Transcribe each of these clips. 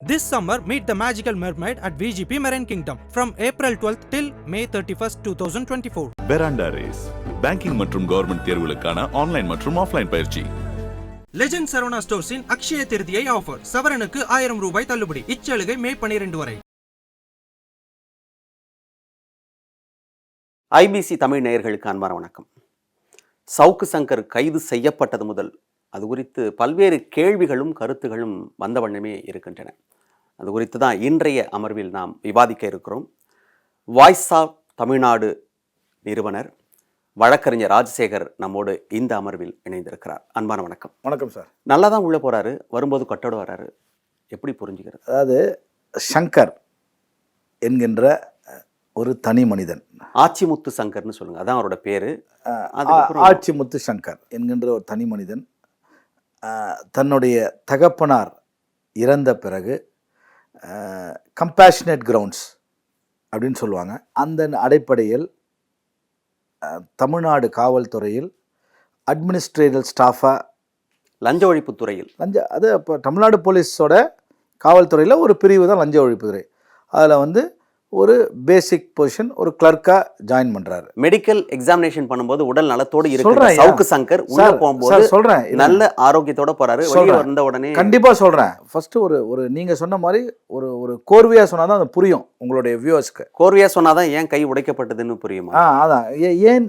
This summer, meet the magical mermaid at VGP Marine Kingdom from April 12th till May 31st, 2024. Veranda Race banking மற்றும் government தேர்வுகளுக்கான online மற்றும் offline பயிற்சி. Legend Saravana ஸ்டோர்ஸின் Akshaya Tritiya offer சவரனுக்கு ஆயிரம் ரூபாய் தள்ளுபடி. இச்சலுகை மே 12 வரை. ஐபிசி தமிழ் நேயர்களுக்கு அன்பான வணக்கம். சவுக்கு சங்கர் கைது செய்யப்பட்டது முதல் அது குறித்து பல்வேறு கேள்விகளும் கருத்துகளும் வந்த வண்ணமே இருக்கின்றன. அது குறித்து தான் இன்றைய அமர்வில் நாம் விவாதிக்க இருக்கிறோம். வாய்ஸ் ஆஃப் தமிழ்நாடு நிறுவனர் வழக்கறிஞர் ராஜசேகர் நம்மோடு இந்த அமர்வில் இணைந்திருக்கிறார். அன்பான வணக்கம். வணக்கம் சார். நல்லா தான் உள்ளே போகிறாரு வரும்போது கட்டோட வராரு. எப்படி புரிஞ்சுக்கிறது? அதாவது சங்கர் என்கின்ற ஒரு தனி மனிதன். ஆச்சிமுத்து சங்கர்னு சொல்லுங்க அதான் அவரோட பேரு. ஆச்சிமுத்து சங்கர் என்கின்ற ஒரு தனி மனிதன். தன்னுடைய தகப்பனார் இறந்த பிறகு கம்பேஷனேட் கிரவுண்ட்ஸ் அப்படின்னு சொல்லுவாங்க. அந்த அடிப்படையில் தமிழ்நாடு காவல்துறையில் அட்மினிஸ்ட்ரேட்டிவ் ஸ்டாஃபாக லஞ்ச ஒழிப்புத் துறையில். லஞ்ச அது இப்போ தமிழ்நாடு போலீஸோட காவல்துறையில் ஒரு பிரிவு தான் லஞ்ச ஒழிப்புத்துறை அதில் வந்து ஒரு பேசிக் பொசிஷன் ஒரு கிளர்க்காக ஜாயின் பண்ணுறாரு மெடிக்கல் எக்ஸாமினேஷன் பண்ணும்போது உடல் நலத்தோடு இருக்கிற சொல்றேன் ஐயா. சவுக்கு சங்கர் உள்ள போகும்போது இருங்க. நல்ல ஆரோக்கியத்தோட போறாரு. வெளியே சொல்றேன். வந்த உடனே கண்டிப்பாக சொல்கிறேன் ஃபஸ்ட்டு ஒரு ஒரு நீங்கள் சொன்ன மாதிரி ஒரு ஒரு கோர்வையாக சொன்னால் தான் அது புரியும் உங்களுடைய வியூவர்ஸ்க்கு கோர்வையா சொன்னாதான் ஏன் கை உடைக்கப்பட்டதுன்னு புரியுமா? ஆ அதான். ஏன்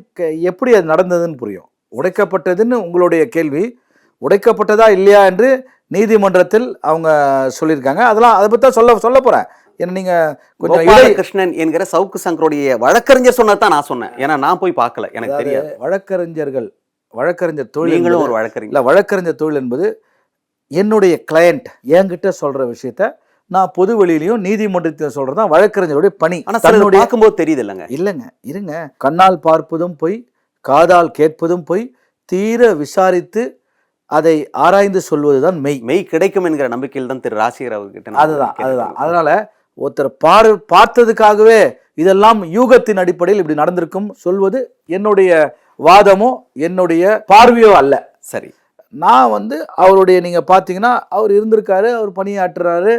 எப்படி அது நடந்ததுன்னு புரியும். உடைக்கப்பட்டதுன்னு உங்களுடைய கேள்வி. உடைக்கப்பட்டதா இல்லையா என்று நீதிமன்றத்தில் அவங்க சொல்லியிருக்காங்க. அதெல்லாம் அதை பற்றி தான் சொல்ல சொல்ல போகிறேன் ஏன்னா நீங்கள் கொஞ்சம் இடை கோபாலகிருஷ்ணன் என்கிற சவுக்கு சங்கருடைய வழக்கறிஞர் சொன்னதான் நான் சொன்னேன். ஏன்னா நான் போய் பார்க்கல எனக்கு தெரியாது. வழக்கறிஞர்கள் வழக்கறிஞர் தொழில் நீங்களும் ஒரு வழக்கறிஞர். இல்ல வழக்கறிஞர் தொழில் என்பது என்னுடைய கிளையண்ட் என்கிட்ட சொல்ற விஷயத்த நான் பொது வெளியிலையும் நீதிமன்றத்தில் சொல்றது தான் வழக்கறிஞருடைய பணி. ஆனா சிலர் தன்னுடைய பார்க்கும்போது தெரியுது இல்லைங்க. இல்லைங்க இருங்க. கண்ணால் பார்ப்பதும் பொய் காதால் கேட்பதும் பொய் தீர விசாரித்து அதை ஆராய்ந்து சொல்வதுதான் மெய். மெய் கிடைக்கும் என்கிற நம்பிக்கையில் தான் திரு ராசிகர் அவர்கிட்ட அதுதான் அதுதான். அதனால ஒருத்தர் பார் பார்த்ததுக்காகவே இதெல்லாம் யூகத்தின் அடிப்படையில் இப்படி நடந்திருக்கும். சொல்வது என்னுடைய வாதமோ என்னுடைய பார்வையோ அல்ல. சரி. நான் வந்து அவருடைய நீங்கள் பார்த்தீங்கன்னா அவர் இருந்திருக்காரு அவர் பணியாற்றுறாரு.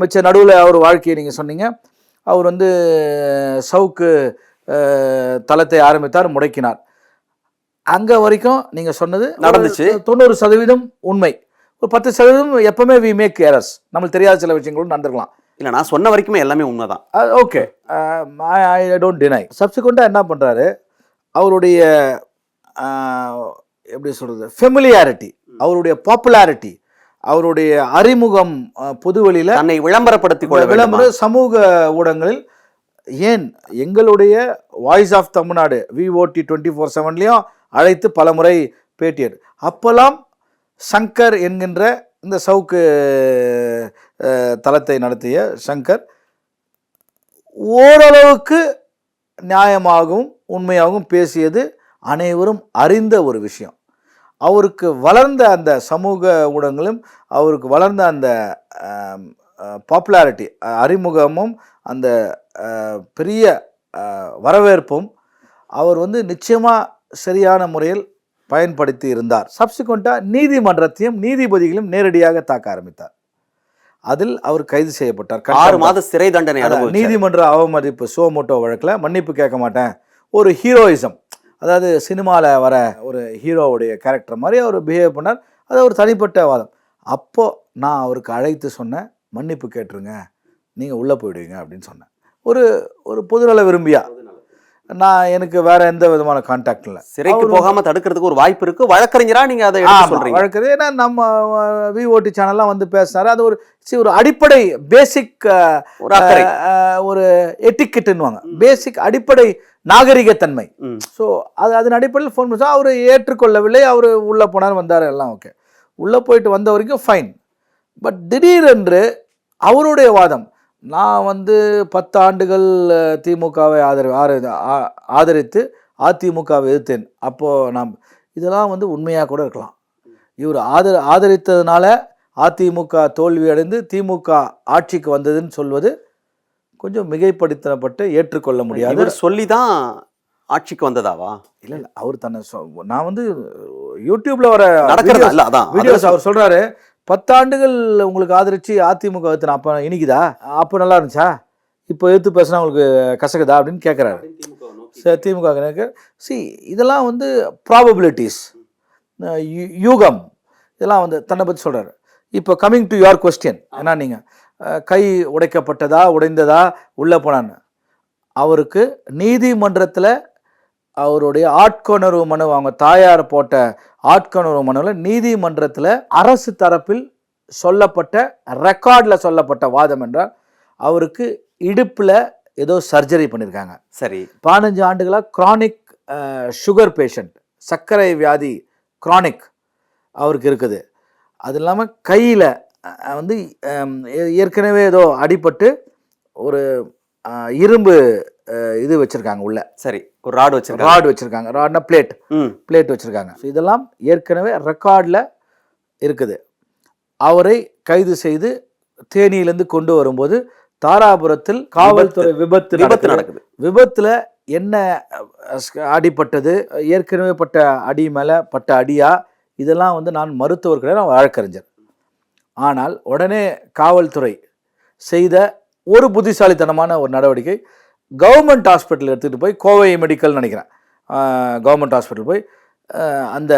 மிச்ச நடுவில் அவர் வாழ்க்கையை நீங்கள் சொன்னீங்க. அவர் வந்து சவுக்கு தளத்தை ஆரம்பித்தார் முடக்கினார். அங்கே வரைக்கும் நீங்கள் சொன்னது நடந்துச்சு. தொண்ணூறு சதவீதம் உண்மை. ஒரு பத்து சதவீதம் எப்பவுமே வி மேக் ஏரர்ஸ் நம்மளுக்கு தெரியாத சில விஷயங்களும் நடந்திருக்கலாம். இல்ல நான் சொன்ன வரைக்குமே எல்லாமே உண்மைதான். ஓகே ஐ டோன்ட் டினை சப்சிக்வெண்ட்டாக என்ன பண்ணுறாரு அவருடைய எப்படி சொல்கிறது ஃபெமிலியாரிட்டி அவருடைய பாப்புலாரிட்டி அவருடைய அறிமுகம் பொதுவெளியில் தன்னை விளம்பரப்படுத்திக் கொள்ள? விளம்பர சமூக ஊடகங்களில் ஏன் எங்களுடைய voice of Tamil Nadu VOT twenty four செவன்லேயும் அழைத்து பல முறை பேட்டி எடு அப்போல்லாம் சங்கர் என்கின்ற இந்த சவுக்கு தளத்தை நடத்திய சங்கர் ஓரளவுக்கு நியாயமாகவும் உண்மையாகவும் பேசியது அனைவரும் அறிந்த ஒரு விஷயம். அவருக்கு வளர்ந்த அந்த சமூக ஊடகங்களும் அவருக்கு வளர்ந்த அந்த பாப்புலாரிட்டி அறிமுகமும் அந்த பெரிய வரவேற்பும் அவர் வந்து நிச்சயமாக சரியான முறையில் பயன்படுத்தி இருந்தார். சப்சிக்வெண்ட்டாக நீதிமன்றத்தையும் நீதிபதிகளையும் நேரடியாக தாக்க ஆரம்பித்தார். அதில் அவர் கைது செய்யப்பட்டார் ஆறு மாத சிறை தண்டனை. நீதிமன்ற அவமதிப்பு சோமோட்டோ வழக்கில் மன்னிப்பு கேட்க மாட்டேன். ஒரு ஹீரோயிசம். அதாவது சினிமாவில் வர ஒரு ஹீரோவுடைய கேரக்டர் மாதிரி அவர் பிஹேவ் பண்ணார். அது ஒரு தனிப்பட்ட வாதம். அப்போ நான் அவருக்கு அழைத்து சொன்னேன் மன்னிப்பு கேட்டுருங்க. நீங்கள் உள்ளே போயிடுவீங்க அப்படின்னு சொன்னேன். ஒரு ஒரு பொதுநல விரும்பியா? நான் எனக்கு வேற எந்த விதமான கான்டாக்ட் இல்லை. சிறைக்கு போகாம தடுக்கிறதுக்கு ஒரு வாய்ப்பு இருக்கு. வழக்கறிஞரா நீங்க அதை சொல்றீங்க? வழக்குது ஏன்னா நம்ம விஓடி சேனல்லாம் வந்து பேசினாரு. அது ஒரு சி- ஒரு அடிப்படை பேசிக் ஒரு எட்டிக்கெட்டுன்னுவாங்க பேசிக் அடிப்படை நாகரிகத்தன்மை. ஸோ அது அதன் அடிப்படையில் ஃபோன் பண்ணி அவர் ஏற்றுக்கொள்ளவில்லை. அவர் உள்ளே போனார் வந்தார் எல்லாம் ஓகே உள்ளே போயிட்டு வந்த வரைக்கும் ஃபைன் பட் திடீரென்று அவருடைய வாதம் நான் வந்து பத்து ஆண்டுகள் திமுகவை ஆதரி ஆர- ஆதரித்து அதிமுகவை எதிர்த்தேன். அப்போது நாம் இதெல்லாம் வந்து உண்மையாக கூட இருக்கலாம். இவர் ஆதர ஆதரித்ததுனால அதிமுக தோல்வி அடைந்து திமுக ஆட்சிக்கு வந்ததுன்னு சொல்வது கொஞ்சம் மிகைப்படுத்தப்பட்டு ஏற்றுக்கொள்ள முடியாது இவர் சொல்லிதான் ஆட்சிக்கு வந்ததாவா? இல்ல இல்ல அவர் தன்னை நான் வந்து யூடியூப்ல வர நடக்கிறதா? இல்ல அதான். வீடியோஸ் அவர் சொல்றாரு பத்தாண்டுகள் உங்களுக்கு ஆதரிச்சு அதிமுக எத்தனை அப்போ இனிக்குதா? அப்போ நல்லா இருந்துச்சா? இப்போ எடுத்து பேசினா உங்களுக்கு கசக்குதா அப்படின்னு கேட்குறாரு சரி திமுக சி இதெல்லாம் வந்து ப்ராபபிலிட்டிஸ் யூகம். இதெல்லாம் வந்து தன்னை பற்றி சொல்கிறாரு இப்போ கம்மிங் டு யுவர் கொஸ்டின் ஏன்னா நீங்கள் கை உடைக்கப்பட்டதா உடைந்ததா உள்ளே போனான்னு. அவருக்கு நீதிமன்றத்தில் அவருடைய ஆட்கொணர்வு மனு அவங்க தாயார் போட்ட ஆட்கொணர்வு மனுவில் நீதிமன்றத்தில் அரசு தரப்பில் சொல்லப்பட்ட ரெக்கார்டில் சொல்லப்பட்ட வாதம் என்றால் அவருக்கு இடுப்பில் ஏதோ சர்ஜரி பண்ணியிருக்காங்க சரி. பதினஞ்சு ஆண்டுகளாக க்ரானிக் சுகர் பேஷண்ட் சர்க்கரை வியாதி க்ரானிக் அவருக்கு இருக்குது. அது இல்லாமல் கையில் வந்து ஏற்கனவே ஏதோ அடிபட்டு ஒரு இரும்பு இது வச்சுருக்காங்க உள்ள. சரி ஒரு ராடு வச்சிருக்காங்க. ராட் வச்சுருக்காங்க. ராட்னா பிளேட் பிளேட் வச்சுருக்காங்க. இதெல்லாம் ஏற்கனவே ரெக்கார்டில் இருக்குது. அவரை கைது செய்து தேனியிலேருந்து கொண்டு வரும்போது தாராபுரத்தில் காவல்துறை விபத்து விபத்து நடக்குது. விபத்துல என்ன அடிபட்டது ஏற்கனவே பட்ட அடி மேலே பட்ட அடியா இதெல்லாம் வந்து நான் மருத்துவர் கிடையாது நான் வழக்கறிஞர். ஆனால் உடனே காவல்துறை செய்த ஒரு புத்திசாலித்தனமான ஒரு நடவடிக்கை கவர்மெண்ட் ஹாஸ்பிட்டல் எடுத்துகிட்டு போய் கோவை மெடிக்கல் நினைக்கிறேன். கவர்மெண்ட் ஹாஸ்பிட்டல் போய் அந்த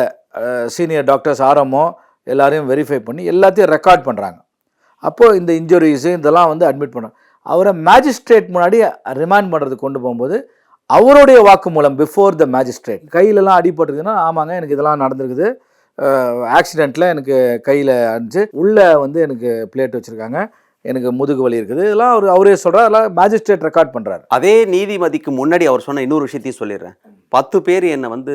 சீனியர் டாக்டர்ஸ் ஆர்எம்ஓ எல்லாரையும் வெரிஃபை பண்ணி எல்லாத்தையும் ரெக்கார்ட் பண்ணுறாங்க அப்போது இந்த இன்ஜுரிஸு இதெல்லாம் வந்து அட்மிட் பண்ணுறாங்க அவரை மேஜிஸ்ட்ரேட் முன்னாடி ரிமாண்ட் பண்ணுறதுக்கு கொண்டு போகும்போது அவருடைய வாக்குமூலம் பிஃபோர் த மேஜிஸ்ட்ரேட். கையிலலாம் அடிபட்டுருக்குன்னா ஆமாங்க எனக்கு இதெல்லாம் நடந்திருக்குது. ஆக்சிடெண்ட்டில் எனக்கு கையில் அடிச்சு உள்ளே வந்து எனக்கு பிளேட் வச்சுருக்காங்க. எனக்கு முதுகு வலி இருக்குது. இதெல்லாம் அவர் அவரே சொல்கிறார் அதெல்லாம் மேஜிஸ்ட்ரேட் ரெக்கார்ட் பண்ணுறாரு அதே நீதிமதிக்கு முன்னாடி அவர் சொன்ன இன்னொரு விஷயத்தையும் சொல்லிடுறேன். பத்து பேர் என்னை வந்து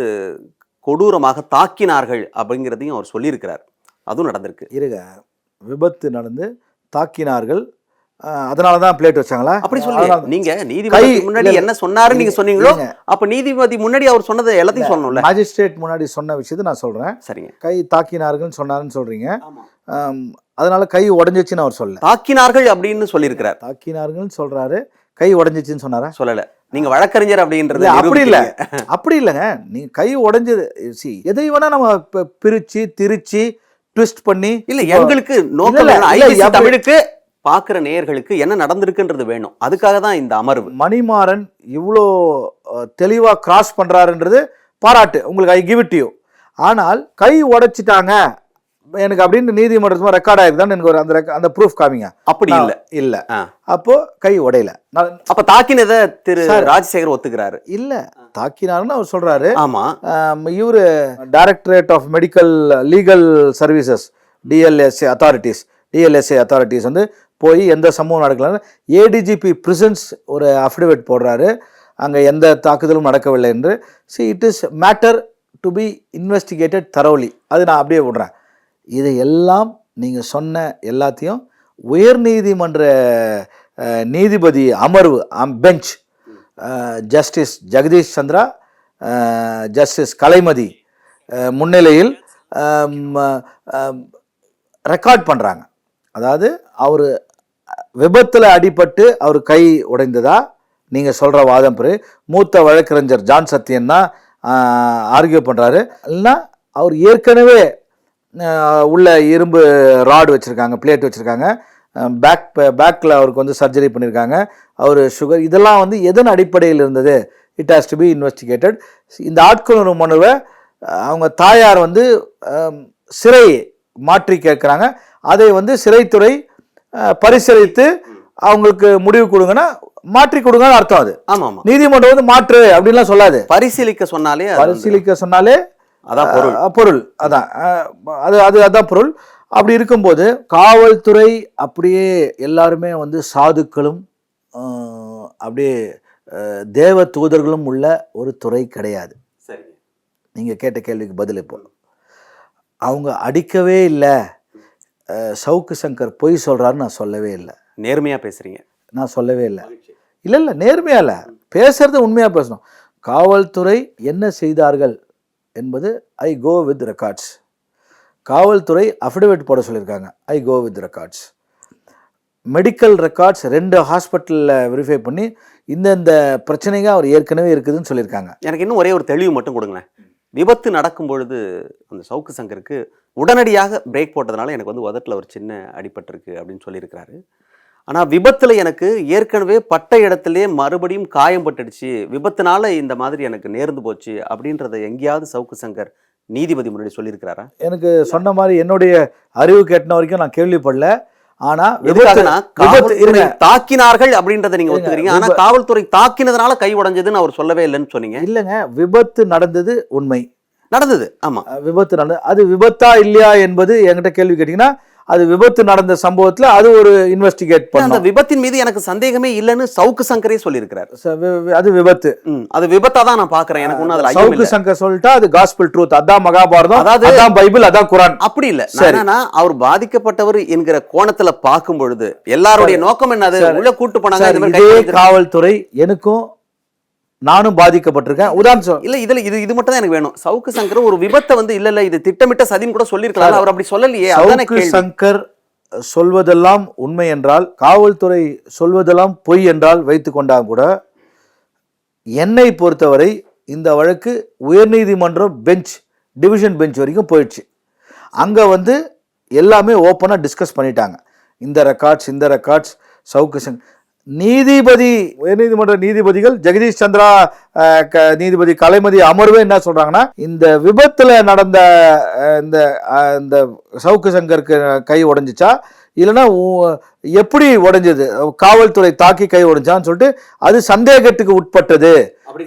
கொடூரமாக தாக்கினார்கள் அப்படிங்கிறதையும் அவர் சொல்லியிருக்கிறார். அதுவும் நடந்திருக்கு. இருங்க. விபத்து நடந்து தாக்கினார்கள். அதனால தான் பிளேட் வச்சாங்களா? அப்படி சொல்லி. நீங்க நீதிமன்றத்துக்கு முன்னாடி என்ன சொன்னாரு நீங்க சொன்னீங்களோ. அப்ப நீதிபதி முன்னாடி அவர் சொன்னதை எல்லாத்தையும் சொல்லணும்ல. மேஜிஸ்ட்ரேட் முன்னாடி சொன்ன விஷயத்தை நான் சொல்கிறேன் சரிங்க. கை தாக்கினார்கள்னு சொன்னாருன்னு சொல்கிறீங்க அதனால கை உடஞ்சிச்சுன்னு அவர் சொல்லல. தாக்கினார்கள் அப்படின்னு சொல்லியிருக்கிறார். தாக்கினார்கள்னு சொல்றாரு. கை உடஞ்சிச்சுன்னு சொன்னாரா? சொல்லல. நீங்க வழக்கறிஞர் அப்படின்றது அப்படி இல்ல. அப்படி இல்லைங்க. நீ கை உடைஞ்சது சி எதை வேணா நம்ம பிரிச்சு திரிச்சு ட்விஸ்ட் பண்ணி இல்ல எங்களுக்கு நோக்கம் தமிழுக்கு பாக்குற நேயர்களுக்கு என்ன நடந்திருக்குன்றது வேணும். அதுக்காக தான் இந்த அமர்வு. மணிமாறன் இவ்வளோ அஹ், தெளிவா கிராஸ் பண்றாருன்றது பாராட்டு. உங்களுக்கு ஐ கிவ் இட் யூ ஆனால் கை உடைச்சிட்டாங்க எனக்கு அப்படின்னு நீதிமன்றத்தில் ரெக்கார்ட் ஆயிருக்குதான்னு எனக்கு ஒரு அந்த அந்த ப்ரூஃப் காமிங்க. அப்படி இல்ல. இல்ல. அப்போ கை உடையல. அப்ப தாக்கினத திரு. ராஜசேகர் ஒத்துக்கிறாரு. இல்ல. தாக்கினாருன்னு அவர் சொல்றாரு. ஆமா. இவர் directorate of medical legal services DLSA authorities DLSA authorities வந்து போய் எந்த சம்பவம் நடக்கலன்னு ஏடிஜிபி பிரிசன்ஸ் ஒரு அஃபிடவிட் போடுறாரு. அங்கே எந்த தாக்குதலும் நடக்கவில்லை என்று. See it is matter to be investigated thoroughly அது நான் அப்படியே விடுறேன். இதையெல்லாம் நீங்கள் சொன்ன எல்லாத்தையும் உயர்நீதிமன்ற நீதிமன்ற நீதிபதி அமர்வு bench justice Jagadish Chandra justice Kalaimathi முன்னிலையில் ரெக்கார்ட் பண்ணுறாங்க அதாவது அவர் விபத்தில் அடிபட்டு அவர் கை உடைந்ததா நீங்கள் சொல்கிற வாதம் பெரு மூத்த வழக்கறிஞர் ஜான் சத்தியன் தான் ஆர்கியூ பண்ணுறாரு இல்லைன்னா அவர் ஏற்கனவே உள்ள இரும்பு ராடு வச்சுருக்காங்க பிளேட் வச்சுருக்காங்க. பேக் பேக்கில் அவருக்கு வந்து சர்ஜரி பண்ணியிருக்காங்க அவர் சுகர் இதெல்லாம் வந்து எதன் அடிப்படையில் இருந்தது? It has to be investigated இந்த ஆட்கொணர்வு மனுவை அவங்க தாயார் வந்து சிறை மாற்றி கேட்குறாங்க. அதை வந்து சிறைத்துறை பரிசீலித்து அவங்களுக்கு முடிவு கொடுங்கன்னா மாற்றி கொடுங்கன்னு அர்த்தம் அது. ஆமா ஆமா நீதிமன்றம் வந்து மாற்று அப்படின்லாம் சொல்லாது. பரிசீலிக்க சொன்னாலே பரிசீலிக்க சொன்னாலே அதான் பொருள். பொருள். அதான். அது அது அதான் பொருள். அப்படி இருக்கும்போது காவல்துறை அப்படியே எல்லாருமே வந்து சாதுக்களும் அப்படியே தேவ தூதர்களும் உள்ள ஒரு துறை கிடையாது. சரிங்க. நீங்கள் கேட்ட கேள்விக்கு பதில் இப்போ. அவங்க அடிக்கவே இல்லை. சவுக்கு சங்கர் பொய் சொல்கிறாருன்னு நான் சொல்லவே இல்லை. நேர்மையா பேசுறீங்க. நான் சொல்லவே இல்லை. இல்லை இல்லை நேர்மையா இல்லை. பேசுறது உண்மையாக பேசணும். காவல்துறை என்ன செய்தார்கள்? என்பது ஐ கோ வித் ரெக்கார்ட்ஸ் காவல்துறை அஃபிடவிட் போட சொல்லியிருக்காங்க. I go with records medical records ரெண்டு ஹாஸ்பிட்டலில் வெரிஃபை பண்ணி இந்தந்த பிரச்சனைங்க அவர் ஏற்கனவே இருக்குதுன்னு சொல்லியிருக்காங்க. எனக்கு இன்னும் ஒரே ஒரு தெளிவு மட்டும் கொடுங்களேன். விபத்து நடக்கும் பொழுது அந்த சவுக்கு சங்கருக்கு உடனடியாக பிரேக் போட்டதுனால எனக்கு வந்து உதட்டில் ஒரு சின்ன அடிபட்டிருக்கு அப்படின்னு சொல்லியிருக்கிறாரு. ஆனால் விபத்தில் எனக்கு ஏற்கனவே பட்ட இடத்துலயே மறுபடியும் காயம் பட்டுடுச்சு. விபத்துனால இந்த மாதிரி எனக்கு நேர்ந்து போச்சு அப்படின்றத எங்கேயாவது சவுக்கு சங்கர் நீதிபதி முன்னாடி சொல்லியிருக்கிறாரா? எனக்கு சொன்ன மாதிரி என்னுடைய அறிவு கேட்டின வரைக்கும் நான் கேள்விப்படல. ஆனா தாக்கினார்கள் அப்படின்றத நீங்க ஒத்துக்கிறீங்க. ஆனா காவல்துறை தாக்கினதுனால கை உடைஞ்சதுன்னு அவர் சொல்லவே இல்லைன்னு சொன்னீங்க. இல்லைங்க. விபத்து நடந்தது உண்மை. நடந்தது. ஆமா. விபத்து நடந்தது அது விபத்தா இல்லையா என்பது என்கிட்ட கேள்வி கேட்டீங்கன்னா அது விபத்து நடந்த சம்பவத்துல அது ஒரு இன்வெஸ்டிகேட் அந்த பண்ணோம். விபத்தின் மீது எனக்கு சந்தேகமே இல்லைன்னு சவுக்கு சங்கரே சொல்லியிருக்கிறார். அது விபத்து. அது விபத்தா தான் நான் பாக்குறேன் எனக்கு ஒன்றும் அதுல சவுக்கு சங்கர் சொல்லிட்டா அது காஸ்பிள் ட்ரூத் அதான் மகாபாரதம் அதாவது- அதான் பைபிள் அதான் குரான். அப்படி இல்ல. நான் சரி. என்னன்னா அவர் பாதிக்கப்பட்டவர் என்கிற கோணத்துல பார்க்கும் பொழுது எல்லாருடைய நோக்கம் என்னது. உள்ள கூட்டு போனாங்க. காவல்துறை எனக்கும் நானும் பாதிக்கப்பட்டிருக்கேன். உதாரணம் இல்ல இதுல இது இது மட்டும் தான் எனக்கு வேணும். சவுக்கு சங்கர் ஒரு விபத்தை வந்து இல்ல இல்ல இது திட்டமிட்ட சதின்னு கூட சொல்லிருக்கலாம் அவர் அப்படி சொல்லலையே சவுக்கு சங்கர் சொல்வதெல்லாம் உண்மை என்றால் காவல்துறை சொல்வதெல்லாம் பொய் என்றால் வைத்து கொண்டால் கூட என்னை பொறுத்தவரை இந்த வழக்கு உயர்நீதிமன்றம் பெஞ்ச் டிவிஷன் பெஞ்ச் வரைக்கும் போயிடுச்சு. அங்கே வந்து எல்லாமே ஓப்பனாக டிஸ்கஸ் பண்ணிட்டாங்க. இந்த ரெக்கார்ட்ஸ் இந்த ரெக்கார்ட்ஸ் சவுக்கு சங் நீதிபதி உயர்நீதிமன்ற நீதிபதிகள் ஜெகதீஷ் சந்திரா நீதிபதி கலைமதி அமர்வே என்ன சொல்றாங்கன்னா இந்த விபத்துல நடந்த இந்த இந்த சவுக்கு சங்கருக்கு கை உடைஞ்சிச்சா? இல்லைன்னா எப்படி உடைஞ்சது? காவல்துறை தாக்கி கை உடைஞ்சான்னு சொல்லிட்டு அது சந்தேகத்துக்கு உட்பட்டது.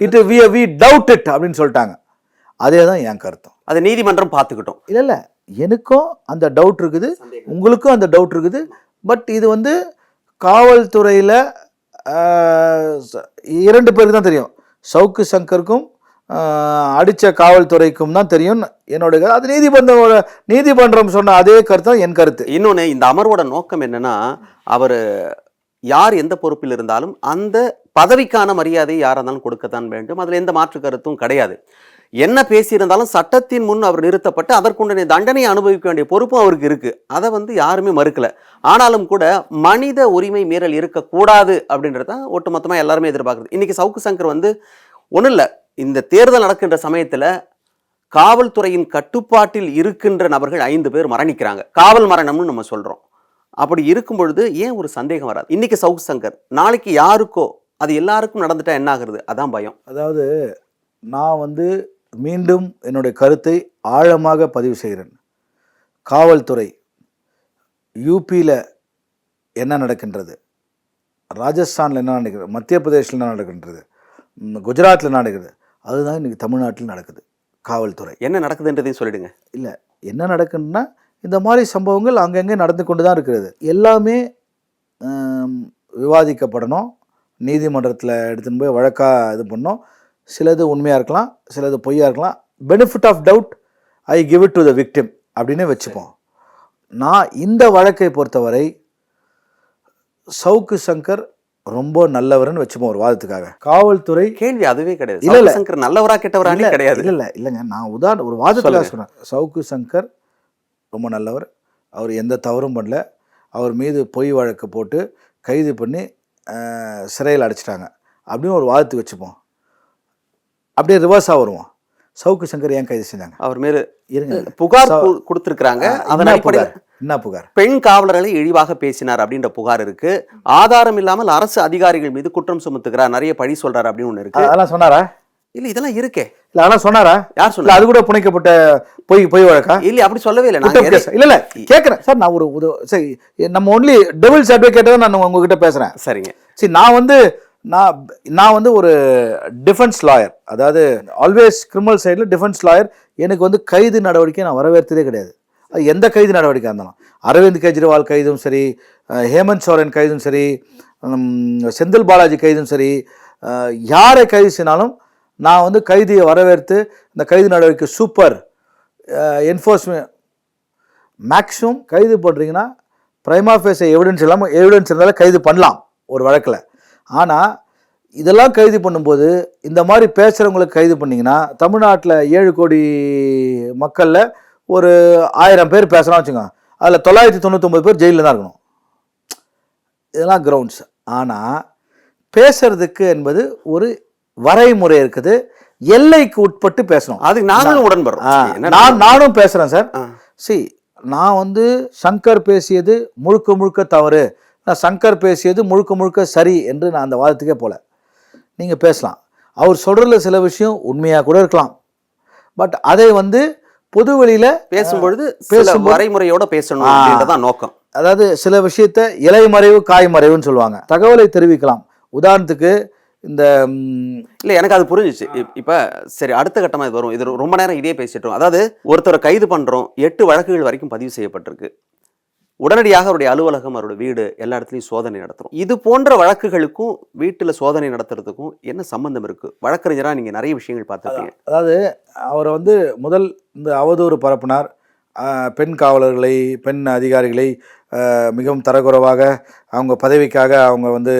It we we doubt it அப்படின்னு சொல்லிட்டாங்க. அதே தான் என் கருத்தம். அதை நீதிமன்றம் பாத்துக்கிட்டோம் இல்லை இல்லை. எனக்கும் அந்த டவுட் இருக்குது. உங்களுக்கும் அந்த டவுட் இருக்குது. பட் இது வந்து காவல்துறையில் இரண்டு பேருக்கு தான் தெரியும். சவுக்கு சங்கருக்கும் அடித்த காவல்துறைக்கும் தான் தெரியும். என்னோட கரு- அது நீதிமன்றோட நீதிமன்றம் சொன்ன அதே கருத்து தான் என் கருத்து. இன்னொன்று இந்த அமர்வோட நோக்கம் என்னென்னா அவர் யார் எந்த பொறுப்பில் இருந்தாலும் அந்த பதவிக்கான மரியாதையை யாராக இருந்தாலும் கொடுக்கத்தான் வேண்டும். அதில் எந்த மாற்று கருத்தும் கிடையாது. என்ன பேசியிருந்தாலும் சட்டத்தின் முன் அவர் நிறுத்தப்பட்டு அதற்குண்டனை தண்டனையை அனுபவிக்க வேண்டிய பொறுப்பும் அவருக்கு இருக்குது அதை வந்து யாருமே மறுக்கல. ஆனாலும் கூட மனித உரிமை மீறல் இருக்கக்கூடாது அப்படின்றத ஒட்டுமொத்தமாக எல்லாருமே எதிர்பார்க்குறது இன்றைக்கி சவுக்கு சங்கர் வந்து ஒன்றும் இல்லை இந்த தேர்தல் நடக்கின்ற சமயத்தில் காவல்துறையின் கட்டுப்பாட்டில் இருக்கின்ற நபர்கள் ஐந்து பேர் மரணிக்கிறாங்க. காவல் மரணம்னு நம்ம சொல்கிறோம் அப்படி இருக்கும் பொழுது ஏன் ஒரு சந்தேகம் வராது? இன்றைக்கி சவுக்கு சங்கர் நாளைக்கு யாருக்கோ அது எல்லாருக்கும் நடந்துட்டால் என்ன ஆகுறது? அதான் பயம். அதாவது நான் வந்து மீண்டும் என்னுடைய கருத்தை ஆழமாக பதிவு செய்கிறேன். காவல்துறை யூபியில் என்ன நடக்கின்றது? ராஜஸ்தானில் என்ன நடக்கிறது மத்திய பிரதேசில் என்ன நடக்கின்றது? குஜராத்தில் என்ன நடக்குது? அதுதான் இன்றைக்கி தமிழ்நாட்டில் நடக்குது. காவல்துறை. என்ன நடக்குதுன்றதையும் சொல்லிடுங்க. இல்லை என்ன நடக்குதுன்னா இந்த மாதிரி சம்பவங்கள் அங்கங்கே நடந்து கொண்டு தான் இருக்கிறது. எல்லாமே விவாதிக்கப்படணும். நீதிமன்றத்தில் எடுத்துன்னு போய் வழக்காக இது பண்ணணும். சிலது உண்மையாக இருக்கலாம் சிலது பொய்யா இருக்கலாம். Benefit of doubt I give it to the victim அப்படின்னு வச்சுப்போம். நான் இந்த வழக்கை பொறுத்தவரை சவுக்கு சங்கர் ரொம்ப நல்லவர்னு வச்சுப்போம் ஒரு வாதத்துக்காக. காவல்துறை கேள்வி அதுவே கிடையாது. இல்ல, இல்ல. சங்கர் நல்லவரா கெட்டவரானே இல்ல, கிடையாது. இல்ல இல்ல இல்லைங்க. நான் உதாரணம் ஒரு வாதத்துக்காக. சொன்னேன் சவுக்கு சங்கர் ரொம்ப நல்லவர். அவர் எந்த தவறும் பண்ணல. அவர் மீது பொய் வழக்கு போட்டு கைது பண்ணி சிறையில் அடைச்சிட்டாங்க. அப்படின்னு ஒரு வாதத்துக்கு வச்சுப்போம். அப்படியே ரிவர்ஸாக வருவோம் சவுக்கு சங்கர் ஏன் கைது செஞ்சாங்க? அவர் மேல இருங்க. புகார் கொடுத்திருக்கிறாங்க. அஹ், அதன் என்ன அடிப்படையில் புகார்? என்ன புகார்? பெண் காவலர்களை இழிவாக பேசினார் அப்படின்ற புகார் இருக்கு. ஆதாரம் இல்லாமல் அரசு அதிகாரிகள் மீது குற்றம் சுமத்துகிறார். நிறைய பழி சொல்றாரு அப்படின்னு ஒண்ணு இருக்கு. அதெல்லாம் சொன்னாரா? இல்ல இதெல்லாம் இருக்கே. இல்ல அதெல்லாம் சொன்னாரா? யார் சொன்னா அது கூட புனைக்கப்பட்ட பொய் பொய் வழக்கா? இல்ல அப்படி சொல்லவே இல்லை. இல்ல இல்ல கேட்குறேன் சார் நான் ஒரு சரி நம்ம ஒன்லி டெவில்ஸ் அட்வொகேட்டாக நான் உங்ககிட்ட பேசுறேன். சரிங்க. சரி நான் வந்து நான் நான் வந்து ஒரு டிஃபென்ஸ் லாயர் அதாவது ஆல்வேஸ் கிரிமினல் சைடில் டிஃபென்ஸ் லாயர் எனக்கு வந்து கைது நடவடிக்கை நான் வரவேற்றதே கிடையாது. அது எந்த கைது நடவடிக்கையாக இருந்தாலும். அரவிந்த் கெஜ்ரிவால் கைதும் சரி ஹேமந்த் சோரன் கைதும் சரி செந்தில் பாலாஜி கைதும் சரி யாரை கைது செய்தாலும் நான் வந்து கைதியை வரவேற்று இந்த கைது நடவடிக்கை சூப்பர் என்ஃபோர்ஸ்மெண்ட் மேக்ஸிமம் கைது பண்ணுறீங்கன்னா பிரைமா ஃபேஸ் எவிடன்ஸ் இல்லாமல் எவிடன்ஸ் இருந்தாலும் கைது பண்ணலாம் ஒரு வழக்கில். ஆனால் இதெல்லாம் கைது பண்ணும்போது இந்த மாதிரி பேசுகிறவங்களுக்கு கைது பண்ணிங்கன்னா தமிழ்நாட்டில் ஏழு கோடி மக்களில் ஒரு ஆயிரம் பேர் பேசுகிறோம் வச்சுக்கோங்க. அதில் தொள்ளாயிரத்தி தொண்ணூத்தொம்பது பேர் ஜெயிலில் தான் இருக்கணும். இதெல்லாம் கிரவுண்ட்ஸ் ஆனால் பேசுறதுக்கு என்பது ஒரு வரைமுறை இருக்குது. எல்லைக்கு உட்பட்டு பேசணும். அதுக்கு நாங்களும் உடன்படுறோம். ஆ, என்ன நான் நானும் பேசுறேன் சார். சி நான் வந்து சங்கர் பேசியது முழுக்க முழுக்க தவறு. நான் சங்கர் பேசியது முழுக்க முழுக்க சரி என்று நான் அந்த வாதத்துக்கே போல. நீங்கள் பேசலாம். அவர் சொல்கிறதுல சில விஷயம் உண்மையாக கூட இருக்கலாம். பட் அதை வந்து பொதுவெளியில் பேசும்பொழுது சில பேசும்போது- வரைமுறையோட பேசணும். அப்படின்றதான் நோக்கம். அதாவது சில விஷயத்த இலைமறைவு காய்மறைவுன்னு சொல்லுவாங்க. தகவலை தெரிவிக்கலாம். உதாரணத்துக்கு இந்த இல்ல எனக்கு அது புரிஞ்சுச்சு. இப்- இப்ப சரி அடுத்த கட்டமா இது வரும். இது ரொம்ப நேரம் இதே பேசிட்டோம் அதாவது ஒருத்தரை கைது பண்றோம். எட்டு வழக்குகள் வரைக்கும் பதிவு செய்யப்பட்டிருக்கு. உடனடியாக அவருடைய அலுவலகம் அவருடைய வீடு எல்லா இடத்துலையும் சோதனை நடத்துறோம். இது போன்ற வழக்குகளுக்கும் வீட்டுல சோதனை நடத்துறதுக்கும் என்ன சம்பந்தம் இருக்கு? வழக்கறிஞரா நீங்க நிறைய விஷயங்கள் பார்த்துருக்கீங்க. அதாவது அவரை வந்து முதல் இந்த அவதூறு பரப்பினார். பெண் காவலர்களை பெண் அதிகாரிகளை மிகவும் தரக்குறைவாக அவங்க பதவிக்காக அவங்க வந்து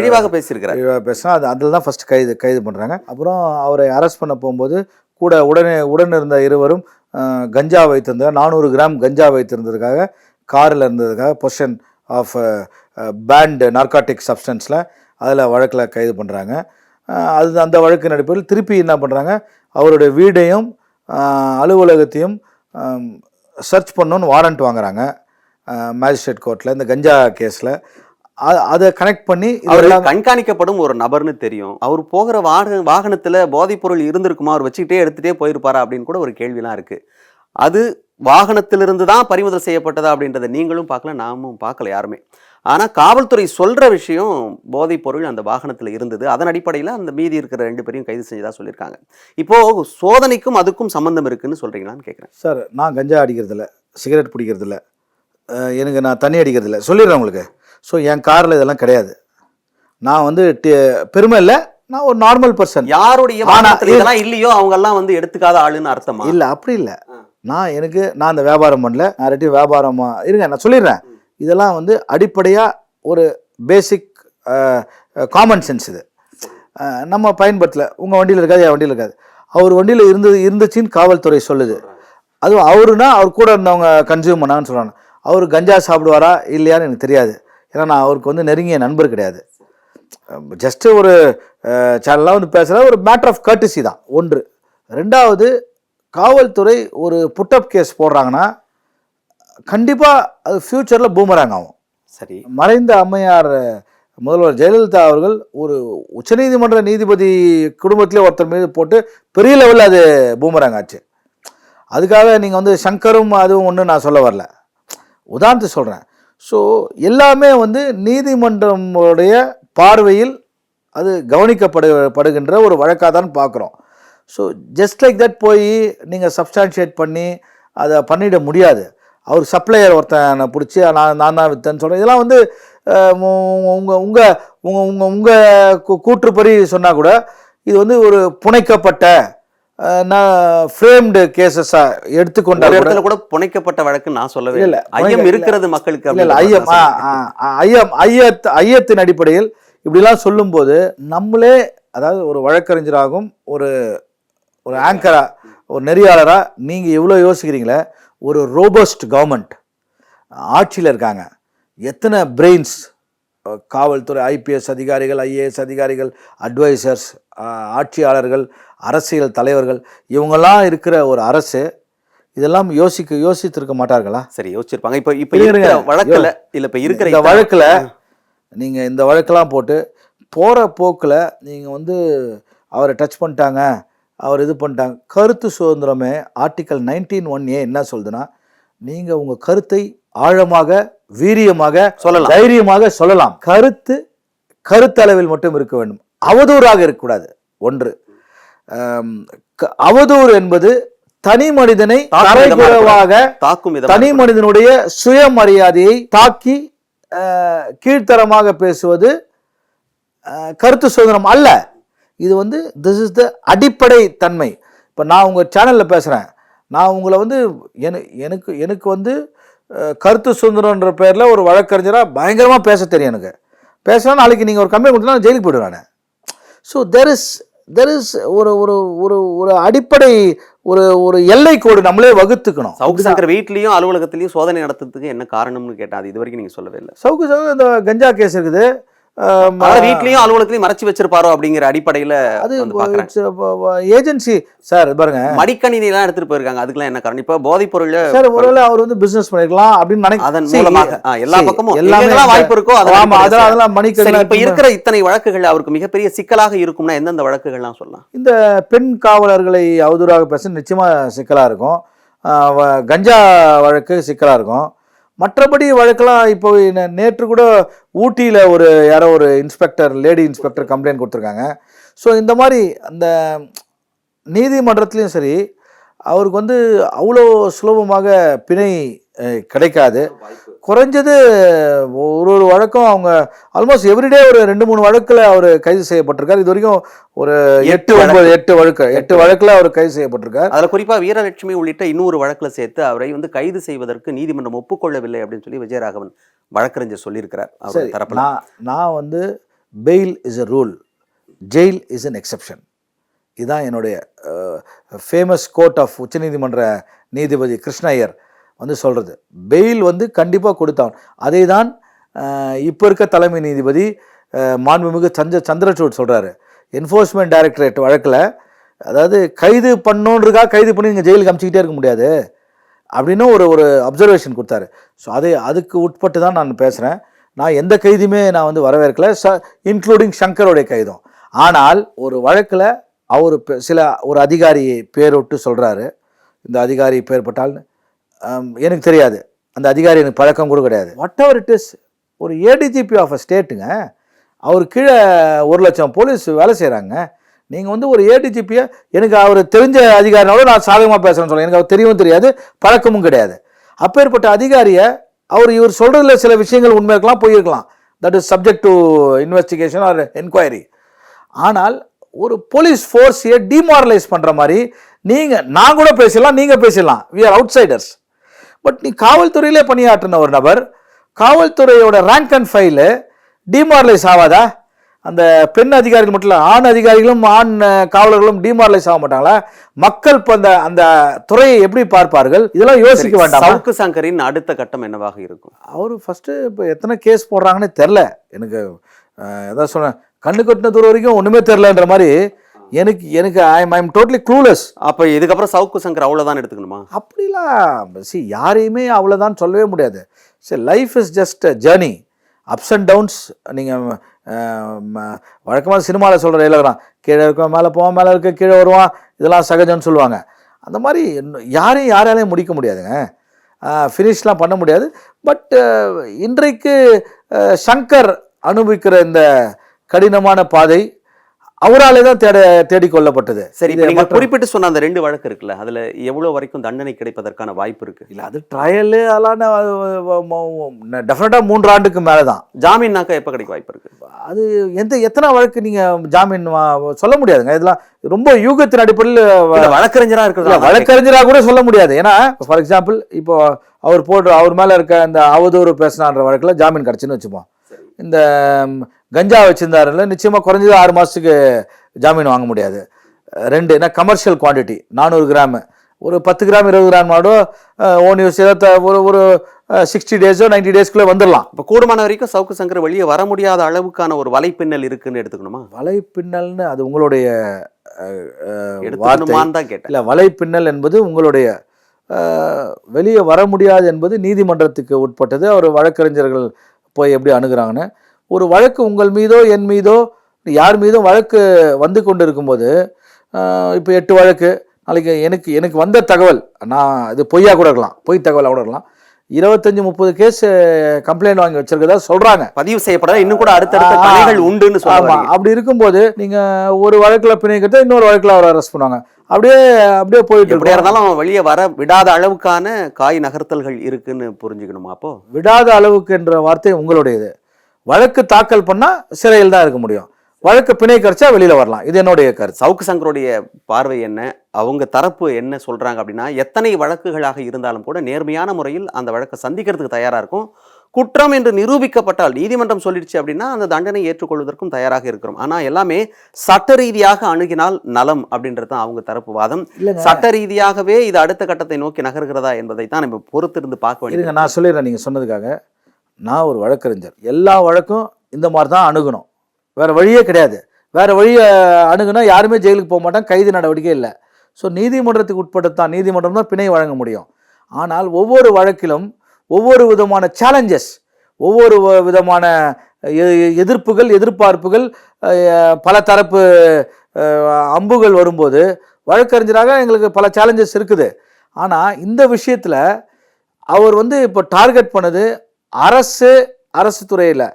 இழிவாக பேசியிருக்கிறார். பேசினா அது அதில் தான் ஃபஸ்ட் கைது கைது பண்ணுறாங்க அப்புறம் அவரை அரெஸ்ட் பண்ண போகும்போது கூட உடனே உடன் இருந்த இருவரும் கஞ்சா வைத்திருந்தார் நானூறு கிராம் கஞ்சா வைத்திருந்ததுக்காக காரில் இருந்ததுக்காக பொஷன் ஆஃப் பேண்ட் நார்காட்டிக் சப்ஸ்டன்ஸில் அதில் வழக்கில் கைது பண்ணுறாங்க அது அந்த வழக்கு நடிப்பில் திருப்பி என்ன பண்ணுறாங்க அவருடைய வீடையும் அலுவலகத்தையும் சர்ச் பண்ணணும்னு வாரண்ட் வாங்குறாங்க. மேஜிஸ்ட்ரேட் கோர்ட்டில் இந்த கஞ்சா கேஸில். அதை கனெக்ட் பண்ணி அவர் கண்காணிக்கப்படும் ஒரு நபர்னு தெரியும். அவர் போகிற வாகன வாகனத்துல போதைப் பொருள் இருந்திருக்குமா? அவர் வச்சுக்கிட்டே எடுத்துட்டே போயிருப்பாரா? அப்படின்னு கூட ஒரு கேள்விலாம் இருக்கு. அது வாகனத்திலிருந்து தான் பறிமுதல் செய்யப்பட்டதா அப்படின்றத நீங்களும் பார்க்கல நாமும் பார்க்கல யாருமே. ஆனா காவல்துறை சொல்ற விஷயம் போதைப் பொருள் அந்த வாகனத்துல இருந்தது. அதன் அடிப்படையில் அந்த மீதி இருக்கிற ரெண்டு பேரையும் கைது செஞ்சதா சொல்லியிருக்காங்க. இப்போ சோதனைக்கும் அதுக்கும் சம்பந்தம் இருக்குன்னு சொல்றீங்களான்னு கேட்குறேன் சார் நான் கஞ்சா அடிக்கிறதில்ல சிகரெட் பிடிக்கிறதில்ல எனக்கு நான் தண்ணி அடிக்கிறதில்ல. சொல்லிடுறேன் உங்களுக்கு. ஸோ என் காரில் இதெல்லாம் கிடையாது. நான் வந்து பெருமை இல்லை நான் ஒரு நார்மல் பர்சன் யாருடைய இதெல்லாம் இல்லையோ அவங்க எல்லாம் வந்து எடுத்துக்காத ஆளுன்னு அர்த்தமா? இல்லை அப்படி இல்லை. நான் எனக்கு நான் அந்த வியாபாரம் பண்ணல. நான் ரெட்டி வியாபாரமாக இருங்க நான் சொல்லிடுறேன். இதெல்லாம் வந்து அடிப்படையாக ஒரு பேசிக் காமன் சென்ஸ் இது. நம்ம பயன்படுத்தல. உங்கள் வண்டியில் இருக்காது என் வண்டியில் இருக்காது. அவர் வண்டியில் இருந்தது இருந்துச்சின்னு காவல்துறை சொல்லுது. அதுவும் அவருனா அவர் கூட இருந்தவங்க கன்சியூம் பண்ணாங்கன்னு சொல்கிறாங்க அவர் கஞ்சா சாப்பிடுவாரா இல்லையான்னு எனக்கு தெரியாது. ஏன்னா நான் அவருக்கு வந்து நெருங்கிய நண்பர் கிடையாது. ஜஸ்ட்டு ஒரு சேனலாக வந்து பேசுகிற ஒரு மேட்ரு ஆஃப் கர்டிசி தான். ஒன்று. ரெண்டாவது காவல்துறை ஒரு புட்டப் கேஸ் போடுறாங்கன்னா கண்டிப்பாக அது ஃப்யூச்சரில் பூமராங் ஆகும். சரி. மறைந்த அம்மையார் முதல்வர் ஜெயலலிதா அவர்கள் ஒரு உச்சநீதிமன்ற நீதிபதி குடும்பத்திலே ஒருத்தர் மீது போட்டு பெரிய லெவலில் அது பூமராங் ஆச்சு. அதுக்காக நீங்கள் வந்து சங்கரும் அதுவும் ஒன்று நான் சொல்ல வரல. உதாரணத்துக்கு சொல்கிறேன் ஸோ எல்லாமே வந்து நீதிமன்றமுடைய பார்வையில் அது கவனிக்கப்படு படுகின்ற ஒரு வழக்காக தான் பார்க்குறோம். ஸோ ஜஸ்ட் லைக் தட் போய் நீங்கள் சப்ஸ்டான்ஷியேட் பண்ணி அதை பண்ணிட முடியாது அவர் சப்ளையர் ஒருத்தனை பிடிச்சி நான் நான் தான் வித்தேன்னு சொல்கிறேன் இதெல்லாம் வந்து உங்கள் உங்கள் உங்கள் உங்கள் உங்கள் கூற்றுப்படி சொன்னால் கூட இது வந்து ஒரு புனைக்கப்பட்ட நான் ஃப்ரேம்டு கேசஸாக எடுத்துக்கொண்டா இடத்துல கூட புனைக்கப்பட்ட வழக்கு நான் சொல்லவே இல்ல. ஐயம் இருக்கிறது மக்களுக்கு இல்ல இல்ல ஐயம் ஐயம் ஐயத் ஐயத்தின் அடிப்படையில் இப்படிலாம் சொல்லும்போது நம்மளே அதாவது ஒரு வழக்கறிஞராகவும் ஒரு ஒரு ஆங்கரா ஒரு நெறியாளரா நீங்க எவ்வளோ யோசிக்கிறீங்களே ஒரு ரோபஸ்ட் கவர்மெண்ட் ஆட்சியில் இருக்காங்க. எத்தனை பிரெயின்ஸ் காவல்துறை ஐபிஎஸ் அதிகாரிகள் ஐஏஎஸ் அதிகாரிகள் அட்வைசர்ஸ் ஆட்சியாளர்கள் அரசியல் தலைவர்கள் இவங்கெல்லாம் இருக்கிற ஒரு அரசு இதெல்லாம் யோசிக்க யோசித்திருக்க மாட்டார்களா? சரி யோசிச்சிருப்பாங்க. இப்ப இப்ப இருக்கிற. வழக்குல இல்ல இப்ப இருக்கிற இந்த வழக்குல நீங்க இந்த வழக்கெல்லாம் போட்டு போற போக்குல நீங்க வந்து அவரை டச் பண்ணிட்டாங்க அவர் இது பண்ணிட்டாங்க. கருத்து சுதந்திரமே ஆர்டிக்கல் நைன்டீன் ஒன் ஏ என்ன சொல்லுதுன்னா நீங்க உங்க கருத்தை ஆழமாக வீரியமாக சொல்லலாம். தைரியமாக சொல்லலாம். கருத்து கருத்தளவில் மட்டும் இருக்க வேண்டும். அவதூறாக இருக்கக்கூடாது. ஒன்று. அவதூறு என்பது தனி மனிதனை தரைக்குறைவாக தாக்கும் தனி. மனிதனுடைய சுயமரியாதையை தாக்கி கீழ்த்தரமாக பேசுவது கருத்து சுதந்திரம் அல்ல. இது வந்து திஸ் இஸ் த அடிப்படை தன்மை. இப்போ நான் உங்கள் சேனலில் பேசுகிறேன் நான் உங்களை வந்து எனக்கு எனக்கு எனக்கு வந்து கருத்து சுதந்திரன்ற பேரில் ஒரு வழக்கறிஞராக பயங்கரமாக பேச தெரியும் எனக்கு. பேசினா நாளைக்கு நீங்கள் ஒரு கம்ப்ளைண்ட் கொடுத்தா நான் ஜெயிலுக்கு போயிடுவேன் நான். So there is there is ஒரு ஒரு ஒரு ஒரு அடிப்படை ஒரு ஒரு எல்லை கோடு நம்மளே வகுத்துக்கணும். சவுக்கு சங்கர் வீட்லயும் அலுவலகத்திலயும் சோதனை நடத்துறதுக்கு என்ன காரணம்னு கேட்டா அது இது வரைக்கும் நீங்க சொல்லவே இல்லை. சவுக்கு சவுக்கு இந்த கஞ்சா கேஸ் இருக்குது. வீட்லயும் அலுவலகத்திலயும் மறைச்சு வச்சிருப்பாரோ அப்படிங்கிற அடிப்படையில அது ஏஜென்சி. சார் பாருங்க. மடிக்கணினி எல்லாம் எடுத்துட்டு போயிருக்காங்க. அதுக்கெல்லாம் என்ன காரணம்? இப்ப போதைப் பொருள் சார் ஒருவேளை அவர் வந்து பிசினஸ் பண்ணிருக்கலாம் அப்படின்னு நினைக்க அதன் மூலமாக எல்லா பக்கமும் எல்லாமே வாய்ப்பு இருக்கோ அதெல்லாம் அதெல்லாம் மணிக்கணக்கில் இப்ப இருக்கிற இத்தனை வழக்குகள் அவருக்கு மிகப்பெரிய சிக்கலாக இருக்கும்னா எந்தெந்த வழக்குகள்லாம் சொல்லலாம்? இந்த பெண் காவலர்களை அவதூறாக பேச நிச்சயமா சிக்கலா இருக்கும். கஞ்சா வழக்கு சிக்கலா இருக்கும். மற்றபடி வழக்கெல்லாம் இப்போ நே- நேற்று கூட ஊட்டியில் ஒரு யாரோ ஒரு இன்ஸ்பெக்டர் லேடி இன்ஸ்பெக்டர் கம்ப்ளைண்ட் கொடுத்துருக்காங்க. ஸோ இந்த மாதிரி அந்த நீதிமன்றத்துலேயும் சரி அவருக்கு வந்து அவ்வளோ சுலபமாக பிணை கிடைக்காது. குறைஞ்சது ஒரு ஒரு வழக்கம் அவங்க ஆல்மோஸ்ட் எவ்ரிடே ஒரு ரெண்டு மூணு வழக்கில் அவர் கைது செய்யப்பட்டிருக்காரு. இது வரைக்கும் ஒரு எட்டு ஒன்பது எட்டு வழக்கு எட்டு வழக்கில் அவர் கைது செய்யப்பட்டிருக்கார். அதுல குறிப்பா வீரலட்சுமி உள்ளிட்ட இன்னொரு வழக்குல சேர்த்து அவரை வந்து கைது செய்வதற்கு நீதிமன்றம் ஒப்புக்கொள்ளவில்லை அப்படின்னு சொல்லி விஜயராகவன் வழக்கறிஞர் சொல்லியிருக்கிறார் அவர் தரப்புல. நான் நான் வந்து bail is a rule jail is an exception இதுதான் என்னுடைய ஃபேமஸ் கோர்ட் ஆஃப் உச்சநீதிமன்ற நீதிபதி கிருஷ்ணய்யர் வந்து சொல்கிறது பெயில் வந்து கண்டிப்பாக கொடுத்தான். அதை தான் இப்போ இருக்க தலைமை நீதிபதி மாண்புமிகு சந்திர சந்திரசூட் சொல்கிறாரு என்ஃபோர்ஸ்மெண்ட் டைரக்டரேட் வழக்கில் அதாவது கைது பண்ணோன்றதுக்காக கைது பண்ணி நீங்கள் ஜெயிலுக்கு அமிச்சிக்கிட்டே இருக்க முடியாது அப்படின்னு ஒரு ஒரு அப்சர்வேஷன் கொடுத்தாரு. ஸோ அதை அதுக்கு உட்பட்டு தான் நான் பேசுகிறேன் நான் எந்த கைதுமே நான் வந்து வரவேற்கல. ச இன்க்ளூடிங் சங்கருடைய கைதும். ஆனால் ஒரு வழக்கில் அவர் சில ஒரு அதிகாரி பேர் விட்டு சொல்கிறாரு இந்த அதிகாரி பேர் பட்டால்னு எனக்கு தெரியாது. அந்த அதிகாரி எனக்கு பழக்கம் கூட கிடையாது. வாட் எவர் இட் இஸ் ஒரு ஏடிஜிபி ஆஃப் அ ஸ்டேட்டுங்க அவர் கீழே ஒரு லட்சம் போலீஸ் வேலை செய்கிறாங்க நீங்கள் வந்து ஒரு ஏடிஜிபியை எனக்கு அவர் தெரிஞ்ச அதிகாரினாலும் நான் சாதகமாக பேசுகிறேன்னு சொல்லுவேன் எனக்கு அவர் தெரியவும் தெரியாது பழக்கமும் கிடையாது. அப்பேற்பட்ட அதிகாரியை அவர் இவர் சொல்கிறதுல சில விஷயங்கள் உண்மை இருக்கலாம் போயிருக்கலாம். That is subject to investigation or enquiry ஆனால் ஒரு போலீஸ் ஃபோர்ஸையே டிமாரலைஸ் பண்ணுற மாதிரி நீங்கள் நான் கூட பேசலாம் நீங்கள் பேசலாம் we are outsiders but நீ காவல்துறையிலே பணியாற்றின ஒரு நபர் காவல்துறையோட ரேங்க் அண்ட் ஃபைலு டிமாரலைஸ் ஆகாதா? அந்த பெண் அதிகாரிகள் மட்டும் இல்லை ஆண் அதிகாரிகளும் ஆண் காவலர்களும் டிமாரலைஸ் ஆக மாட்டாங்களா? மக்கள் இப்போ அந்த அந்த துறையை எப்படி பார்ப்பார்கள்? இதெல்லாம் யோசிக்க வேண்டாம்? சவுக்கு சங்கரின் அடுத்த கட்டம் என்னவாக இருக்கும்? அவர் ஃபஸ்ட்டு இப்போ எத்தனை கேஸ் போடுறாங்கன்னு தெரில எனக்கு எதாவது சொன்னேன் கண்ணு கட்டின தூரம் வரைக்கும் ஒன்றுமே தெரிலன்ற மாதிரி எனக்கு எனக்கு I I am totally clueless அப்ப இதுக்கப்புறம் சவுக்கு சங்கர் அவ்வளவுதான் எடுத்துக்கணுமா? அப்படிலாம் சி யாரையுமே அவ்வளோதான் சொல்லவே முடியாது. சரி life is just journey ups and downs நீங்கள் வழக்கமாக சினிமாவில் சொல்கிற இலகரம் கீழே இருக்க மேலே போவான் மேலே இருக்க கீழே வருவான் இதெல்லாம் சகஜம்னு சொல்லுவாங்க. அந்த மாதிரி யாரையும் யாராலையும் முடிக்க முடியாதுங்க. ஃபினிஷ்லாம் பண்ண முடியாது. பட் இன்றைக்கு சங்கர் அனுபவிக்கிற இந்த கடினமான பாதை அவராலே தான் தேட தேடிக்கொள்ளப்பட்டது. சரி நீங்க குறிப்பிட்டு சொன்ன அந்த ரெண்டு வழக்கு இருக்குல்ல அதுல எவ்வளவு வரைக்கும் தண்டனை கிடைப்பதற்கான வாய்ப்பு இருக்கு? இல்லை அது ட்ரையலு அதெல்லாம் டெஃபினட்டாக மூன்று ஆண்டுக்கு மேலே தான் ஜாமீன்னாக்கா எப்ப கிடைக்க வாய்ப்பு இருக்கு? அது எந்த எத்தனை வழக்கு நீங்கள் ஜாமீன் சொல்ல முடியாதுங்க. இதெல்லாம் ரொம்ப யூகத்தின் அடிப்படையில் இல்ல, வழக்கறிஞரா இருக்கிறது வழக்கறிஞராக கூட சொல்ல முடியாது. ஏன்னா ஃபார் எக்ஸாம்பிள் இப்போ அவர் போடுற அவர் மேலே இருக்க அந்த அவதூறு பேசினான்ற வழக்கில் ஜாமீன் கிடச்சின்னு வச்சுப்போம். இந்த கஞ்சா வச்சிருந்தாருல நிச்சயமாக குறைஞ்சது ஆறு மாதத்துக்கு ஜாமீன் வாங்க முடியாது. ரெண்டு என்ன கமர்ஷியல் குவாண்டிட்டி நானூறு கிராம். ஒரு பத்து கிராம் இருபது கிராம் மாடோ ஓன் யூஸ் ஒரு ஒரு சிக்ஸ்டி டேஸோ நைன்டி டேஸ்க்குள்ளே வந்துடலாம். இப்ப கூடுமான வரைக்கும் சவுக்கு சங்கர் வெளியே வர முடியாத அளவுக்கான ஒரு வலைப்பின்னல் இருக்குன்னு எடுத்துக்கணுமா? வலைப்பின்னல்னு அது உங்களுடைய அஹ், அஹ், வார்த்தை. எடுத்துக்கணுமான்னு தான் கேட்டேன். இல்லை வலைப்பின்னல் என்பது உங்களுடைய வெளியே வர முடியாது என்பது நீதிமன்றத்துக்கு உட்பட்டது. அவர் வழக்கறிஞர்கள் போய் எப்படி அணுகுறாங்கன்னு. ஒரு வழக்கு உங்கள் மீதோ என் மீதோ யார் மீதும் வழக்கு வந்து கொண்டு இருக்கும்போது இப்போ எட்டு வழக்கு நாளைக்கு எனக்கு எனக்கு வந்த தகவல் நான் இது பொய்யா கூட இருக்கலாம் பொய் தகவலாக கூட இருக்கலாம் இருபத்தஞ்சி முப்பது கேஸ் கம்ப்ளைண்ட் வாங்கி வச்சிருக்கதா சொல்கிறாங்க பதிவு செய்யப்படாத? இன்னும் கூட அடுத்தடுத்த ஆ, கலைகள் உண்டுன்னு சொல்ல ஆமா வரீங்க. அப்படி இருக்கும்போது நீங்க ஒரு வழக்குல பிணைக்கிட்ட இன்னொரு வழக்குல அவர் அரெஸ்ட் பண்ணுவாங்க. அப்படியே அப்படியே போயிட்டு இருக்கும். இருந்தாலும் வெளியே வர விடாத அளவுக்கான காய் நகர்த்தல்கள் இருக்குன்னு புரிஞ்சுக்கணுமா அப்போ? விடாத அளவுக்கு என்ற வார்த்தை உங்களுடையது. வழக்கு தாக்கல் பண்ணா சிறையில் தான் இருக்க முடியும். வழக்கு பிணை கிடைச்சா வெளியில வரலாம். இது என்னுடைய கருத்து. சவுக்கு சங்கருடைய பார்வை என்ன? அவங்க தரப்பு என்ன சொல்றாங்க அப்படின்னா எத்தனை வழக்குகளாக இருந்தாலும் கூட நேர்மையான முறையில் அந்த வழக்கை சந்திக்கிறதுக்கு தயாரா இருக்கும். குற்றம் என்று நிரூபிக்கப்பட்டால் நீதிமன்றம் சொல்லிடுச்சு அப்படின்னா அந்த தண்டனை ஏற்றுக்கொள்வதற்கும் தயாராக இருக்கிறோம். ஆனா எல்லாமே சட்ட ரீதியாக அணுகினால் நலம் அப்படின்றது தான் அவங்க தரப்பு வாதம். சட்ட ரீதியாகவே இது அடுத்த கட்டத்தை நோக்கி நகர்கிறதா என்பதை தான் நம்ம பொறுத்திருந்து பார்க்க வேண்டியது. நான் சொல்லிடுறேன் நீங்க சொன்னதுக்காக. நான் ஒரு வழக்கறிஞர். எல்லா வழக்கும் இந்த மாதிரி தான் அணுகணும். வேறு வழியே கிடையாது. வேறு வழியை அணுகுனா யாருமே ஜெயிலுக்கு போக மாட்டாங்க. கைது நடவடிக்கை இல்லை. ஸோ நீதிமன்றத்துக்கு உட்பட்டு தான் நீதிமன்றம் தான் பிணை வழங்க முடியும். ஆனால் ஒவ்வொரு வழக்கிலும் ஒவ்வொரு விதமான சேலஞ்சஸ் ஒவ்வொரு வ- விதமான எ- எதிர்ப்புகள் எதிர்பார்ப்புகள் பல தரப்பு அம்புகள் வரும்போது வழக்கறிஞராக எங்களுக்கு பல சேலஞ்சஸ் இருக்குது. ஆனால் இந்த விஷயத்தில் அவர் வந்து இப்போ டார்கெட் பண்ணது அரசு அரசு துறையில்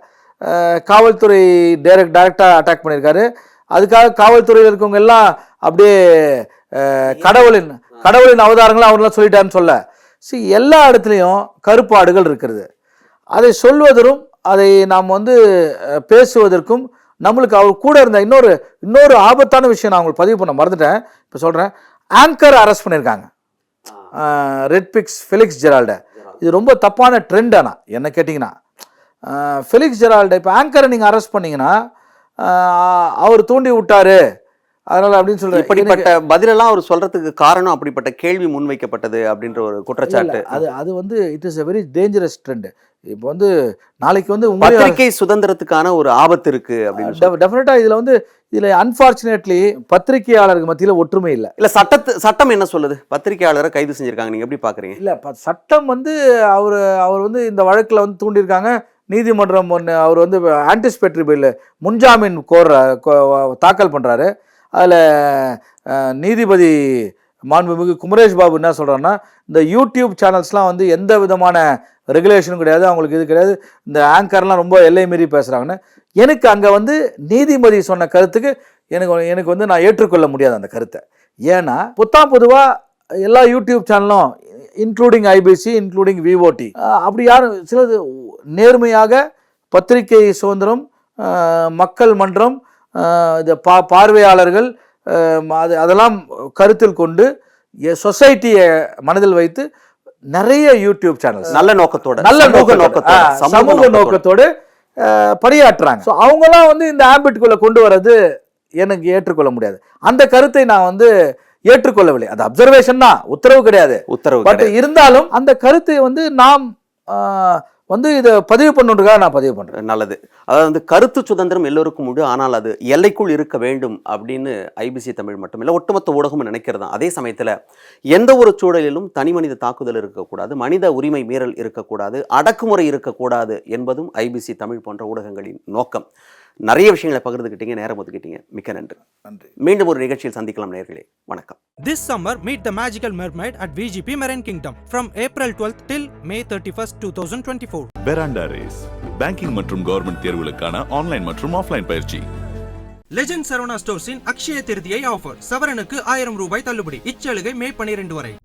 காவல்துறை டைரக்ட் டைரக்டாக அட்டாக் பண்ணியிருக்காரு அதுக்காக காவல்துறையில் இருக்கவங்க எல்லாம் அப்படியே கடவுளின் கடவுளின் அவதாரங்களை அவர்லாம் சொல்லிட்டாருன்னு சொல்ல. See எல்லா இடத்துலையும் கருப்பாடுகள் இருக்கிறது. அதை சொல்வதற்கும் அதை நாம் வந்து பேசுவதற்கும் நம்மளுக்கு அவர் கூட இருந்த இன்னொரு இன்னொரு ஆபத்தான விஷயம் நான் உங்களுக்கு பதிவு பண்ண மறந்துட்டேன். இப்போ சொல்கிறேன் ஆங்கர் அரெஸ்ட் பண்ணியிருக்காங்க ரெட் பிக்ஸ் ஃபெலிக்ஸ் ஜெரால்ட இது ரொம்ப தப்பான ட்ரெண்ட் ஆனால் என்ன கேட்டிங்கன்னா. ஃபெலிக்ஸ் ஜெரால்ட இப்போ ஆங்கரை நீங்கள் அரெஸ்ட் பண்ணீங்கன்னா அவர் தூண்டி விட்டாரு. அதனால் அப்படின்னு சொல்கிறேன் இப்படிப்பட்ட பதிலெல்லாம் அவர் சொல்றதுக்கு காரணம் அப்படிப்பட்ட கேள்வி முன்வைக்கப்பட்டது அப்படின்ற ஒரு குற்றச்சாட்டு. அது அது வந்து it is a very dangerous trend இப்போ வந்து நாளைக்கு வந்து பத்திரிகை சுதந்திரத்துக்கான ஒரு ஆபத்து இருக்கு அப்படின்னு சொல்லி. டெஃபினட்டாக இதில் வந்து இதில் அன்ஃபார்ச்சுனேட்லி பத்திரிகையாளருக்கு மத்தியில் ஒற்றுமை இல்லை. இல்ல சட்டத்து சட்டம் என்ன சொல்லுது? பத்திரிகையாளரை கைது செஞ்சிருக்காங்க நீங்க எப்படி பாக்குறீங்க? இல்லை சட்டம் வந்து அவர் அவர் வந்து இந்த வழக்கில் வந்து தூண்டியிருக்காங்க. நீதிமன்றம் ஒன்று அவர் வந்து ஆன்டிசிபேட்டரி பில் முன்ஜாமீன் கோர கோ- தாக்கல் பண்ணுறாரு அதில் நீதிபதி மாண்புமிகு குமரேஷ் பாபு என்ன சொல்கிறான்னா இந்த யூடியூப் சேனல்ஸ்லாம் வந்து எந்த விதமான ரெகுலேஷனும் கிடையாது அவங்களுக்கு இது கிடையாது. இந்த ஆங்கர்லாம் ரொம்ப எல்லை மீறி பேசுகிறாங்கன்னு எனக்கு அங்கே வந்து நீதிபதி சொன்ன கருத்துக்கு எனக்கு எனக்கு வந்து நான் ஏற்றுக்கொள்ள முடியாது அந்த கருத்தை. ஏன்னா புத்தாம் பொதுவாக எல்லா யூடியூப் சேனலும் இன்க்ளூடிங் ஐபிசி இன்க்ளூடிங் விஓடி அப்படி யாரும் சிலது நேர்மையாக பத்திரிகை சுதந்திரம் மக்கள் மன்றம் இந்த பா பார்வையாளர்கள் அது அதெல்லாம் கருத்தில் கொண்டு சொசைட்டியை மனதில் வைத்து நிறைய யூடியூப் சேனல்ஸ். நல்ல நோக்கத்தோட நல்ல சமூக நோக்கத்தோட சமூக நோக்கத்தோட. பணியாற்றுறாங்க. ஸோ அவங்களாம் வந்து இந்த ஆம்பிட்டுக்குள்ள கொண்டு வர்றது எனக்கு ஏற்றுக்கொள்ள முடியாது. அந்த கருத்தை நான் வந்து ஏற்றுக்கொள்ளவில்லை. அது அப்சர்வேஷன் தான் உத்தரவு கிடையாது. உத்தரவு பட். இருந்தாலும் அந்த கருத்தை வந்து நாம் வந்து இதை பதிவு பண்ணுறதுக்காக நான் பதிவு பண்ணுறேன் நல்லது. அதாவது வந்து கருத்து சுதந்திரம் எல்லோருக்கும் உண்டு. ஆனால் அது எல்லைக்குள் இருக்க வேண்டும் அப்படின்னு ஐபிசி தமிழ் மட்டுமில்லை ஒட்டுமொத்த ஊடகமும் நினைக்கிறதா அதே சமயத்தில் எந்த ஒரு சூழலிலும் தனி மனித தாக்குதல் இருக்கக்கூடாது மனித உரிமை மீறல் இருக்கக்கூடாது அடக்குமுறை இருக்கக்கூடாது என்பதும் ஐபிசி தமிழ் போன்ற ஊடகங்களின் நோக்கம். நிறைய விஷயங்களை பகிர்ந்துக்கிட்டீங்க நேரம் ஒதுக்கிட்டீங்க. மிக்க நன்றி. நன்றி. மீண்டும் ஒரு நிகழ்ச்சியில் சந்திக்கலாம் நேர்களே. வணக்கம். This summer, meet the magical mermaid at VGP Marine Kingdom from April 12th till May 31st, 2024. Veranda Race banking மற்றும் கவர்மெண்ட் தேர்வுகளுக்கான ஆன்லைன் மற்றும் ஆஃப்லைன் பயிற்சி. லெஜெண்ட் சரவணா ஸ்டோர்ஸின் அக்ஷய திருதியை ஆஃபர் சவரனுக்கு ஆயிரம் ரூபாய் தள்ளுபடி. இச்சலுகை மே 12 வரை.